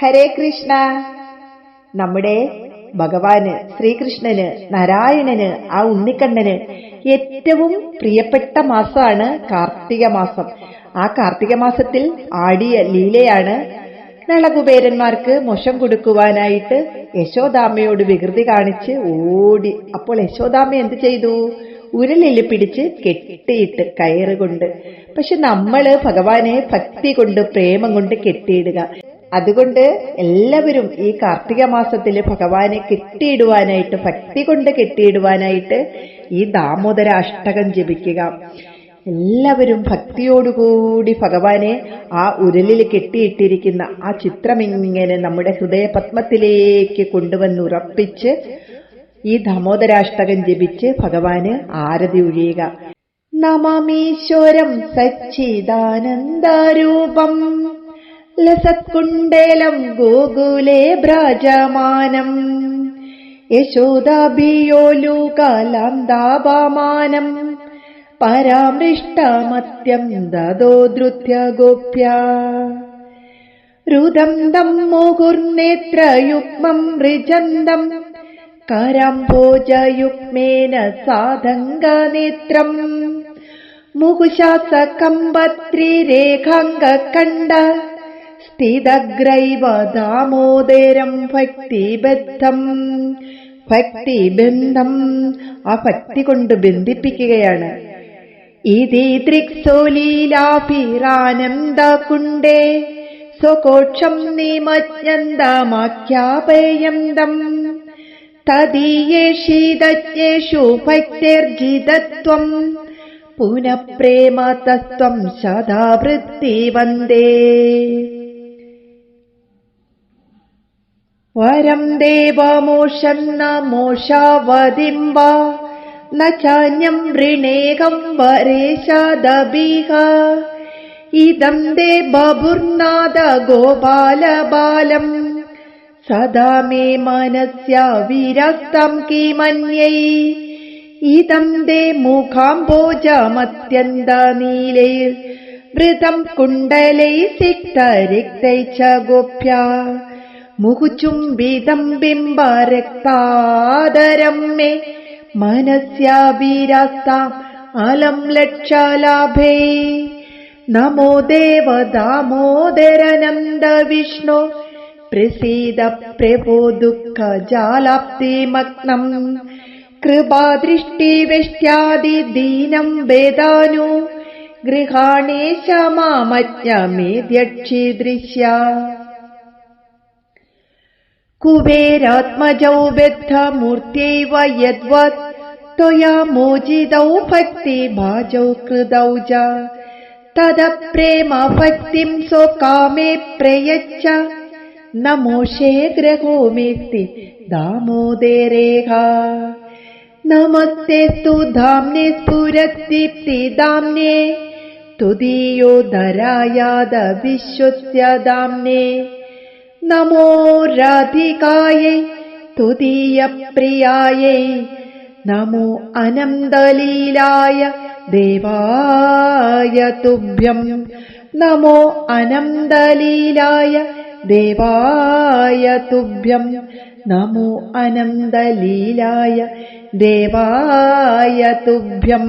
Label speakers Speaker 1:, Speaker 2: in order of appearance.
Speaker 1: ഹരേ കൃഷ്ണ. നമ്മുടെ ഭഗവാന് ശ്രീകൃഷ്ണന് നാരായണന് ആ ഉണ്ണിക്കണ്ണന് ഏറ്റവും പ്രിയപ്പെട്ട മാസമാണ് കാർത്തിക മാസം. ആ കാർത്തിക മാസത്തിൽ ആടിയ ലീലയാണ് നളകുബേരന്മാർക്ക് മോശം കൊടുക്കുവാനായിട്ട് യശോദാമ്മയോട് വികൃതി കാണിച്ച് ഓടി. അപ്പോൾ യശോദാമ്മ എന്ത് ചെയ്തു? ഉരലിൽ പിടിച്ച് കെട്ടിയിട്ട് കയറുകൊണ്ട്. പക്ഷെ നമ്മൾ ഭഗവാനെ ഭക്തി കൊണ്ട് പ്രേമം കൊണ്ട് കെട്ടിയിടുക. അതുകൊണ്ട് എല്ലാവരും ഈ കാർത്തിക മാസത്തിൽ ഭഗവാനെ കെട്ടിയിടുവാനായിട്ട് ഭക്തി കൊണ്ട് കെട്ടിയിടുവാനായിട്ട് ഈ ദാമോദര അഷ്ടകം ജപിക്കുക. എല്ലാവരും ഭക്തിയോടുകൂടി ഭഗവാനെ ആ ഉരലിൽ കെട്ടിയിട്ടിരിക്കുന്ന ആ ചിത്രം ഇങ്ങനെ നമ്മുടെ ഹൃദയപത്മത്തിലേക്ക് കൊണ്ടുവന്നുറപ്പിച്ച് ഈ ദാമോദരാഷ്ടകം ജപിച്ച് ഭഗവാന് ആരതി ഒഴിയുക. നമമീശ്വരം സച്ചിദാനന്ദരൂപം ലസത്കുണ്ടലം ഗോകുലേ ഭ്രാജമാനം യശോദാഭിയോലുകാലാന്താപമാനം പരാമൃഷ്ടമത്യം ദദോ ധൃത്യ ഗോപ്യ രുദം ദം മുഹുർനേത്രയുഗ്മം ഋജന്തം. കരംഭോജയുഗ്മേന സാധംഗനേത്രം. മുഹുശാസകമ്പത്രിരേഖാംഗകണ്ഡ സ്ഥിതഗ്രൈവ ദാമോദരം ഭക്തിബദ്ധം. ഭക്തിബന്ധം ആ ഭക്തി കൊണ്ട് ബന്ധിപ്പിക്കുകയാണ്. ഇതി ദൃക്സോലീലാഭിരാനന്ദകുണ്ടേ സ്വകോക്ഷം നിമജ്ഞന്തമാഖ്യാപയന്തം തദീയേഷീതജ്ഞേഷു ഭക്തിർജിതത്വം. പുനഃപ്രേമ സദാ വൃത്തി വന്ദേ. വരം ദേവമോഷന്ന മോഷാവതിം വാ न चान्यं वृणेहं वरेशादबीह इदं दे बभुर्नाद गोपालबालम् सदा मे मनस्या विरक्तं किमन्यै इदं दे मुखाम्भोजमत्यन्तनीलैर्वृतं कुण्डलैः सिक्तरिक्तै च गोप्या മുഖുചുംബിതം ബിംബരക്താദരം മേ മനസ്യാഭിരാസ്താം അലം ലക്ഷലാഭേ. നമോ ദേവദാമോദരനന്ദ വിഷ്ണു പ്രസീദ പ്രഭോ ദുഃഖ ജാലാപ്തിമഗ്നം കൃപാദൃഷ്ടിവെഷ്ട്യാദിദീനം വേദാനു ഗൃഹാണേശ മാമജ്ഞമേദ്യക്ഷീദൃശ്യ कुबेरात्मजौ बद्धमूर्त्यैव यद्वत् त्वया मोजितौ भक्तिभाजौ कृतौ च तदप्रेम भक्तिं स्वकामे प्रयच्छ नमोषे ग्रहोमेस्ति दामोदरेह नमस्तेस्तु धाम्ने स्फुरद्दीप्तिदाम्ने तुदीयोदरायादविश्वस्य दाम्ने നമോ രാധികായൈ തുതീയപ്രിയായൈ നമോ അനന്തലീലായ ദേവായ തുഭ്യം നമോ അനന്തലീലായ ദേവായ തുഭ്യം നമോ അനന്തലീലായ ദേവായ തുഭ്യം.